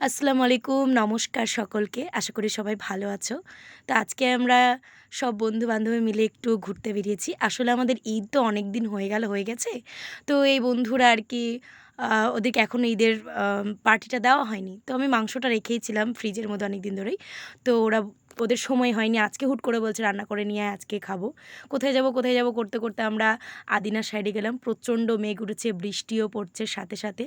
আসসালামু আলাইকুম, নমস্কার সকলকে। আশা করি সবাই ভালো আছো। তো আজকে আমরা সব বন্ধু বান্ধবী মিলে একটু ঘুরতে বেরিয়েছি। আসলে আমাদের ঈদ তো অনেক দিন হয়ে গেল, হয়ে গেছে। তো এই বন্ধুরা আর কি ওদেরকে এখনও ঈদের পার্টিটা দেওয়া হয়নি। তো আমি মাংসটা রেখেইছিলাম ফ্রিজের মধ্যে অনেক দিন ধরেই। তো ওরা ওদের সময় হয়নি। আজকে হুট করে বলছে রান্না করে নিয়ে আজকে খাব। কোথায় যাব কোথায় যাব করতে করতে আমরা আদিনার সাইডে গেলাম। প্রচণ্ড মেঘ উঠেছে, বৃষ্টিও পড়ছে সাথে সাথে।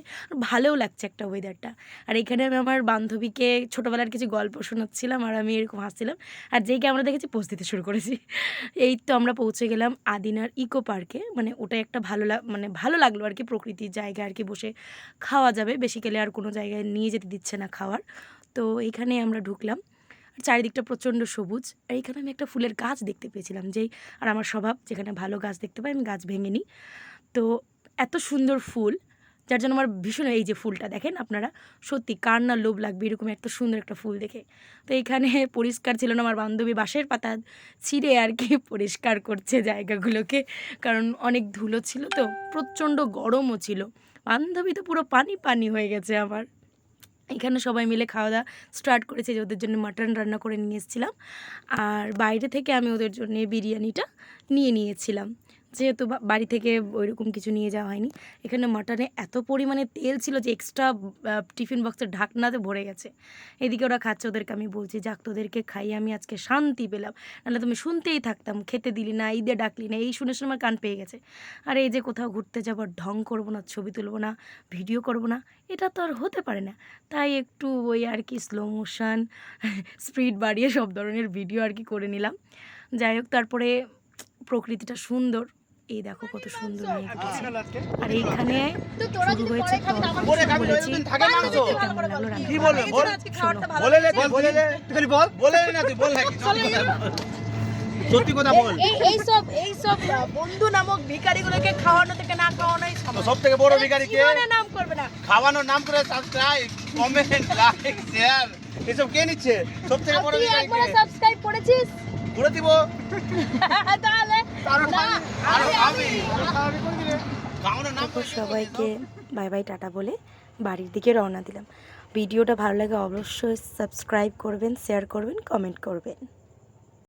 ভালোও লাগছে একটা ওয়েদারটা আর এখানে আমি আমার বান্ধবীকে ছোটোবেলার কিছু গল্প শোনাচ্ছিলাম আর আমি এরকম হাসছিলাম। আর যেই আমরা দেখেছি পোজ দিতে শুরু করেছি। এই তো আমরা পৌঁছে গেলাম আদিনার ইকো পার্কে মানে ওটা একটা ভালো মানে ভালো লাগল আর কি প্রকৃতির জায়গা আর কি বসে খাওয়া যাবে। বেসিক্যালি আর কোনো জায়গায় নিয়ে যেতে দিচ্ছে না খাওয়ার। তো এইখানে আমরা ঢুকলাম। চারিদিকটা প্রচণ্ড সবুজ। আর এইখানে আমি একটা ফুলের গাছ দেখতে পেয়েছিলাম, যেই, আর আমার স্বভাব, যেখানে ভালো গাছ দেখতে পাই, আমি গাছ ভেঙে নিই। তো এত সুন্দর ফুল, যার জন্য আমার ভীষণ এই যে ফুলটা দেখেন আপনারা, সত্যি কার না লোভ লাগবে এরকম এত সুন্দর একটা ফুল দেখে। তো এখানে পরিষ্কার ছিল না আমার বান্ধবী বাঁশের পাতা, ছিঁড়ে আর কি পরিষ্কার করছে জায়গাগুলোকে, কারণ অনেক ধুলো ছিল তো, প্রচণ্ড গরমও ছিল। বান্ধবী তো পুরো পানি পানি হয়ে গেছে আমার। এখানে সবাই মিলে খাওয়া দাওয়া স্টার্ট করেছে যে ওদের জন্য মাটন রান্না করে নিয়ে এসেছিলাম। আর বাইরে থেকে আমি ওদের জন্য বিরিয়ানিটা নিয়ে নিয়েছিলাম। যেহেতু বাড়ি থেকে ওইরকম কিছু নিয়ে যাওয়া হয়নি। এখানে মাটনে এত পরিমাণে তেল ছিল যে এক্সট্রা টিফিন বক্সের ঢাকনাতে ভরে গেছে। এদিকে ওরা খাচ্ছে ওদেরকে, আমি বলছি, যাক, তোদেরকে খাইয়ে আমি আজকে শান্তি পেলাম। নাহলে তুমি শুনতেই থাকতাম, খেতে দিলি না, ঈদে ডাকলি না, এই শুনে শুনে আমার কান পেয়ে গেছে। আর এই যে কোথাও ঘুরতে যাবার ঢং করব না, ছবি তুলবো না, ভিডিও করব না, এটা তো আর হতে পারে না। তাই একটু ওই আর কি স্লো মোশন স্পিড বাড়িয়ে সব ধরনের ভিডিও আর কি করে নিলাম। যাই হোক, তারপরে প্রকৃতিটা সুন্দর। এই দেখো কত সুন্দর মেঘ উঠেছে আর এইখানে শুরু হয়েছে বলেছি, কি সত্যি কথা বল। এই সব এই সব বন্ধু নামক ভিখারিগুলোকে খাওয়ানো থেকে না খাওয়ানোই। সব থেকে বড় ভিখারি কে নাম করবে না? খাওয়ানোর নাম করে সাবস্ক্রাইব কমেন্ট লাইক শেয়ার এসব কে নিচ্ছে? সব থেকে বড় তুই ভিখারি একবার সাবস্ক্রাইব করেছিস? করে দিব। তাহলে সবাইকে বাই বাই টাটা বলে বাড়ির দিকে রওনা দিলাম। ভিডিওটা ভালো লাগে অবশ্যই সাবস্ক্রাইব করবেন শেয়ার করবেন কমেন্ট করবেন।